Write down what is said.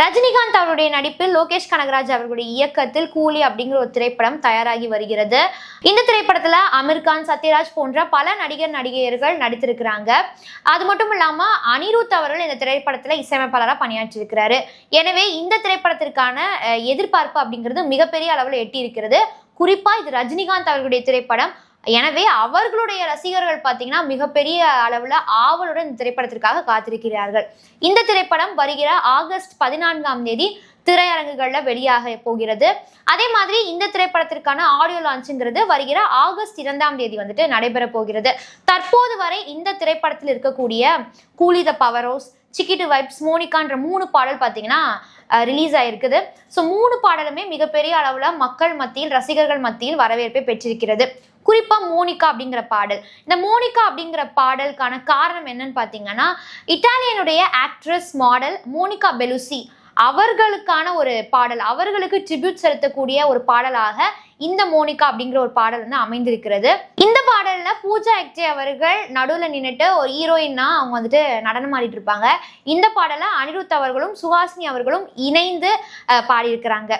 ரஜினிகாந்த் அவருடைய நடிப்பில் லோகேஷ் கனகராஜ் அவர்களுடைய இயக்கத்தில் கூலி அப்படிங்கிற ஒரு திரைப்படம் தயாராகி வருகிறது. இந்த திரைப்படத்துல அமீர்கான் சத்யராஜ் போன்ற பல நடிகர் நடிகையர்கள் நடித்திருக்கிறாங்க. அது மட்டும் இல்லாம அனிருத் அவர்கள் இந்த திரைப்படத்துல இசையமைப்பாளராக பணியாற்றியிருக்கிறாரு. எனவே இந்த திரைப்படத்திற்கான எதிர்பார்ப்பு அப்படிங்கிறது மிகப்பெரிய அளவில் எட்டி இருக்கிறது குறிப்பா இது ரஜினிகாந்த் அவர்களுடைய திரைப்படம். எனவே அவர்களுடைய ரசிகர்கள் பார்த்தீங்கன்னா மிகப்பெரிய அளவில் ஆவலுடன் இந்த திரைப்படத்திற்காக காத்திருக்கிறார்கள். இந்த திரைப்படம் வருகிற ஆகஸ்ட் பதினான்காம் தேதி திரையரங்குகளில் வெளியாக போகிறது. அதே மாதிரி இந்த திரைப்படத்திற்கான ஆடியோ லான்ச்சுங்கிறது வருகிற ஆகஸ்ட் இரண்டாம் தேதி வந்துட்டு நடைபெற போகிறது. தற்போது வரை இந்த திரைப்படத்தில் இருக்கக்கூடிய கூலி த பவர் ஹவுஸ் சிக்கிட்டு வைப்ஸ் மோனிகான்ற மூணு பாடல் பார்த்தீங்கன்னா ரிலீஸ் ஆயிருக்குது. ஸோ மூணு பாடலுமே மிகப்பெரிய அளவில் மக்கள் மத்தியில் ரசிகர்கள் மத்தியில் வரவேற்பை பெற்றிருக்கிறது. குறிப்பாக மோனிகா அப்படிங்கிற பாடல். இந்த மோனிகா அப்படிங்கிற பாடலுக்கான காரணம் என்னன்னு பார்த்தீங்கன்னா இட்டாலியனுடைய ஆக்ட்ரஸ் மாடல் மோனிகா பெலுசி. அவர்களுக்கான ஒரு பாடல் அவர்களுக்கு ட்ரிபியூட் செலுத்தக்கூடிய ஒரு பாடலாக இந்த மோனிகா அப்படிங்கிற ஒரு பாடல் வந்து அமைந்திருக்கிறது. இந்த பாடல்ல பூஜா ஹெக்டே அவர்கள் நடுவில் நின்றுட்டு ஒரு ஹீரோயின்னா அவங்க வந்துட்டு நடனம் ஆடிட்டு இருப்பாங்க. இந்த பாடலை அனிருத் அவர்களும் சுஹாசினி அவர்களும் இணைந்து பாடியிருக்கிறாங்க.